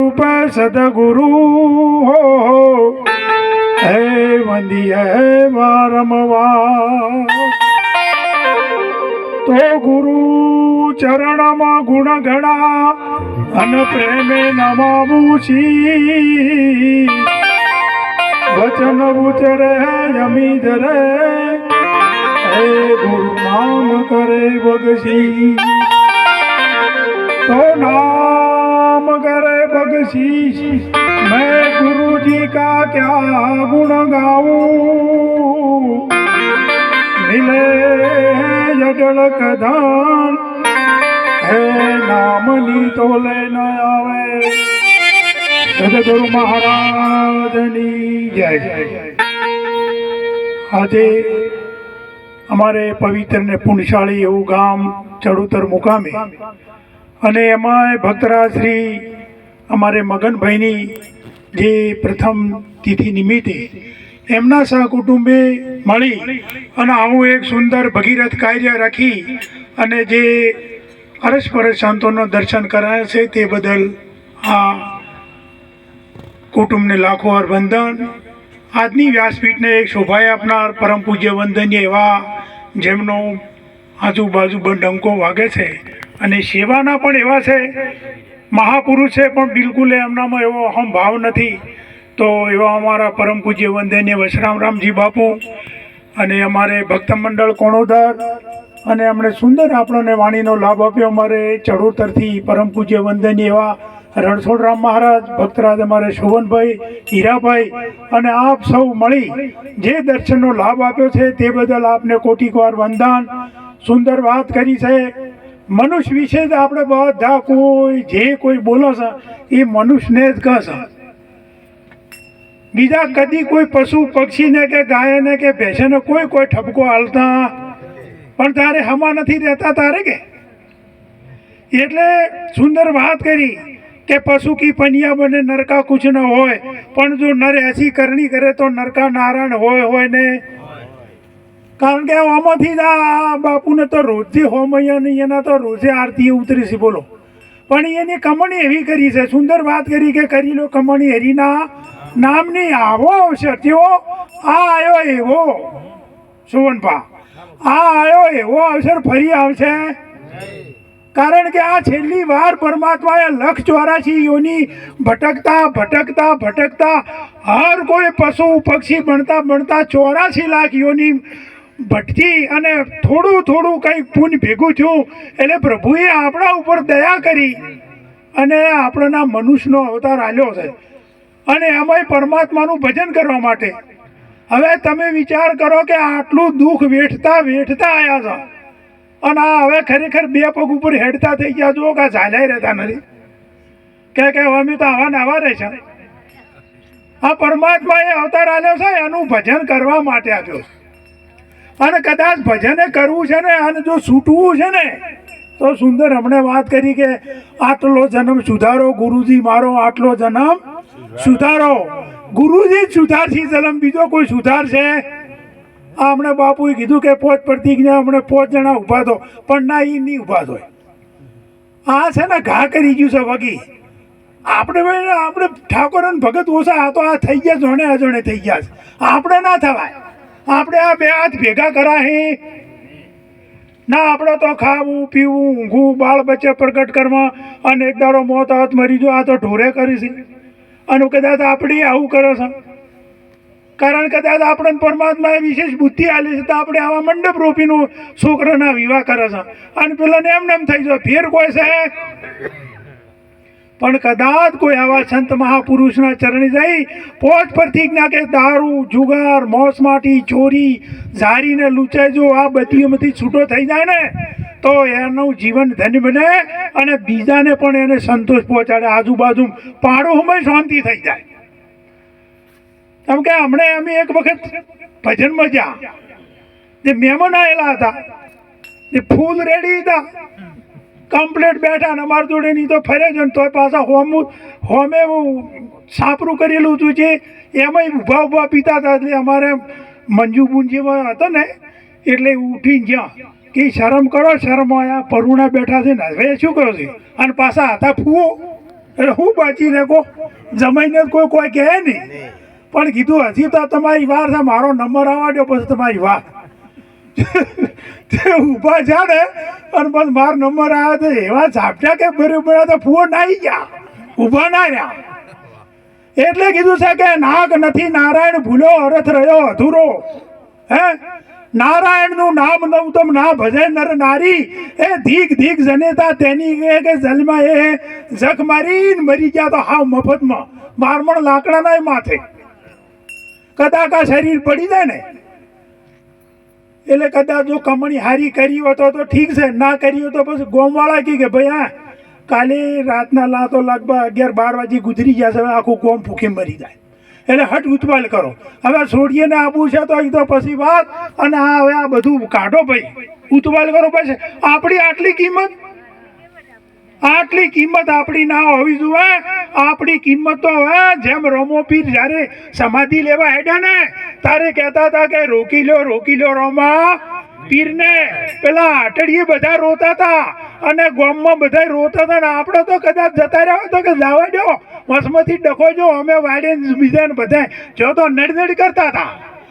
રૂપ સદગુરુ હો હે વંદિય રમવા તો ગુરુ ચરણમાં ગુણ ગણા અન પ્રેમે નમામુશી વચન ઉચરે જમી ધરે હે ગુરુ નામ કરે વગસી તો ના करे बगशीश मैं गुरु जी का क्या गुण गाऊं मिले जडल कदान હે નામની તો લઈને આવે સદગુરુ મહારાજની જય આજે અમારે પવિત્ર ને પુણ્યશાળી એવું ગામ ચડુતર મુકામે અને એમાં ભક્તરાજ શ્રી અમારે મગનભાઈની જે પ્રથમ તિથિ નિમિત્તે એમના સહકુટુંબે મળી અને આવું એક સુંદર ભગીરથ કાર્ય રાખી અને જે અરસપરસ સંતોનો દર્શન કરાયા છે તે બદલ આ કુટુંબને લાખો વંદન આજની વ્યાસપીઠને એક શોભાએ આપનાર પરમ પૂજ્ય વંદનીય એવા જેમનો આજુબાજુ ડંકો વાગે છે અને સેવાના પણ એવા છે મહાપુરુષ છે પણ બિલકુલ એમનામાં એવો અહમ ભાવ નથી. તો એવા અમારા પરમ પૂજ્ય વંદનીય વશરામ રામજી બાપુ અને અમારે ભક્ત મંડળ કોણોદર અને એમણે સુંદર આપણને વાણીનો લાભ આપ્યો અમારે ચડોતરથી પરમ પૂજ્ય વંદનીય એવા રણછોડરામ મહારાજ, ભક્તરાજ અમારે શોભનભાઈ હીરાભાઈ અને આપ સૌ મળી જે દર્શનનો લાભ આપ્યો છે તે બદલ આપને કોટિકવાર વંદન. સુંદર વાત કરી છે મનુષ્ય વિશે જ આપણે બધા કોઈ જે કોઈ બોલો છે, એ મનુષ્યને જ કહેશે બીજા કદી કોઈ પશુ પક્ષીને કે ગાયને કે ભેંસને કોઈ કોઈ ઠપકો હાલતા. પણ તારે હમા નથી રહેતા તારે કે? એટલે સુંદર વાત કરી કે પશુ કી પનિયા બને, નરકા કુછ ન હોય. પણ જો નર એસી કરણી કરે તો નરકા નારાયણ હોય હોય ને. કારણ કે આમાંથી જ આ બાપુને તો રોજે હોમૈયા નહીં એના તો રોજે આરતી ઉતરી છે, બોલો. પણ એની કમણી એવી કરી છે, સુંદર વાત કરી કે કરી લો કમણી હરીના નામની આવો આવશે તેઓ આ આવ્યો એવો સુવનપા આ આવ્યો એવો અવસર ફરી આવશે. કારણ કે આ છેલ્લી વાર પરમાત્માએ લક્ષ ચોરાશી યોની ભટકતા ભટકતા ભટકતા, હર કોઈ પશુ, પક્ષી બનતા બનતા ચોરાશી લાખ યોની ભટકી અને થોડું થોડું કંઈક પૂન ભેગું થયું, એટલે પ્રભુએ આપણા ઉપર દયા કરી અને આપણના મનુષ્યનો અવતાર આવ્યો છે. અને એમાંય પરમાત્માનું ભજન કરવા માટે. હવે તમે વિચાર કરો કે આટલું દુઃખ વેઠતા વેઠતા આવ્યા છો. અને આ હવે ખરેખર બે પગ ઉપર હેડતા થઈ ગયા જો કે ઝાલાઈ રહેતા નથી? કે કે અમે તો આવા ને આવા રહે છે. આ પરમાત્માએ અવતાર આવ્યો છે, એનું ભજન કરવા માટે આપ્યો છે. અને કદાચ ભજને કરવું છે ને, અને જો છૂટવું છે ને, તો સુંદર હમણે વાત કરી કે, આટલો જન્મ સુધારો ગુરુજી, મારો આટલો જન્મ સુધારો. ગુરુજી જ સુધારશી, જન્મ બીજો કોઈ સુધાર છે આ હમણે બાપુએ કીધું કે પોચ પ્રતિજ્ઞા અમને પોચ જણા ઊભા થો, પણ ના એ નહીં ઊભા થાય. આ છે ને ઘા કરી ગયું છે વગી. આપણે આપણે ઠાકોર અને ભગત ઓછા, આ તો આ થઈ ગયા, જોણે અજોણે થઈ ગયા છે. આપણે ના થવાય. આપણે આ બે હાથ ભેગા કરાહી. ના, આપણે તો ખાવું, પીવું, ઊંઘવું, બાળ બચ્ચે પ્રગટ કરવા અને એક દાડો મોત હાથ મરી જો, આ તો ઢોરે કરીશ અને કદાચ આપણે આવું કરે છે. કારણ કદાચ આપણે પરમાત્માએ વિશેષ બુદ્ધિ આલી છે, તો આપણે આવા મંડપ રોપીનું છોકરાના વિવાહ કરે છે. અને પેલાને એમને એમ થઈ જાય, ફેર કોઈ છે? પણ કદાચ કોઈ આવા સંત મહાપુરુષના ચરણે જઈ પોચ પરથી જ્ઞા કે દારૂ, જુગાર, મોસ માટી, ચોરી, ઝારીને લૂંચાઈ જો, આ બધીમાંથી છૂટો થઈ જાય ને, તો એનું જીવન ધન્ય બને અને બીજાને પણ એને સંતોષ પહોંચાડે. આજુબાજુ પાડોમાં શાંતિ થઈ જાય. કેમ કે હમણે અમે એક વખત ભજનમાં જ્યાં, જે મહેમાન આવેલા હતા, જે ફૂલ રેડી હતા કમ્પ્લેટ બેઠા ને અમારી જોડે નહીં તો ફરે જ તોય પાછા હોમ હોમે હું સાપરું કરેલું હતું જે એમાંય ઊભા ઊભા પીતા હતા એટલે અમારે મંજુ બુંજીમાં હતા ને, એટલે ઉઠીને જ્યાં કે શરમ કરો, શરમ આ પરુણા બેઠા છે ને, હવે શું કરો છે? અને પાછા હતા ફૂવો. એટલે હું બાચીને કહો જમાઈને કોઈ કોઈ કહે નહીં. પણ કીધું, હજી તો તમારી વાર છે. મારો નંબર આવવા દો પછી તમારી વાત. ઊભા ને અને બસ મારો નંબર આવ્યો તો એવા ઝાપટા કે બરોબર તો ફૂવો નાઈ ગયા. ઊભા ના રહ્યા. એટલે કીધું છે કે નાગ નથી, નારાયણ ભૂલો અરથ રહ્યો અધૂરો. હે? નારાયણનું નામ નવતમ ના ભજે નર નારી. એ ધીક ધીક જનેતા તેની કે જલમાં એ જખ મારીને મરી ગયા તો હાવ મફતમાં. મારમણ લાકડાના માથે. કદાચ આ શરીર પડી જાય ને. એટલે કદાચ જો કમણી હારી કરી હોય તો ઠીક છે, ના કરી હોય તો પછી ગોમવાળા કહે કે ભાઈ હા કાલે રાતના લા તો લગભગ અગિયાર બાર વાગે ગુજરી ગયા છે, હવે આખું ગોમ ભૂખી મરી જાય. એટલે હટ ઉતવાલ કરો. હવે છોડીએ ને આબુ છે, તો એ તો પછી વાત. અને આ હવે આ બધું કાઢો ભાઈ. ઉતવાલ કરો પછી. આપણી આટલી કિંમત? આટલી કિંમત આપણી ના હોવી જોઈએ. આપણી કિંમત તો હવે જેમ રોમોપીર જ્યારે સમાધિ લેવા હેડ્યા ને તારે કહેતા હતા કે રોકી લ્યો રોકી લ્યો રોમા પીરને. પેલા આટડીએ બધા રોતા હતા અને ગોમમાં બધા રોતા હતા ને આપણે તો કદાચ જતા રહ્યા તો કે જવા દો મસમથી ડખો જો અમે વાડે બીજાને બધા જો તો નડનડ કરતા હતા.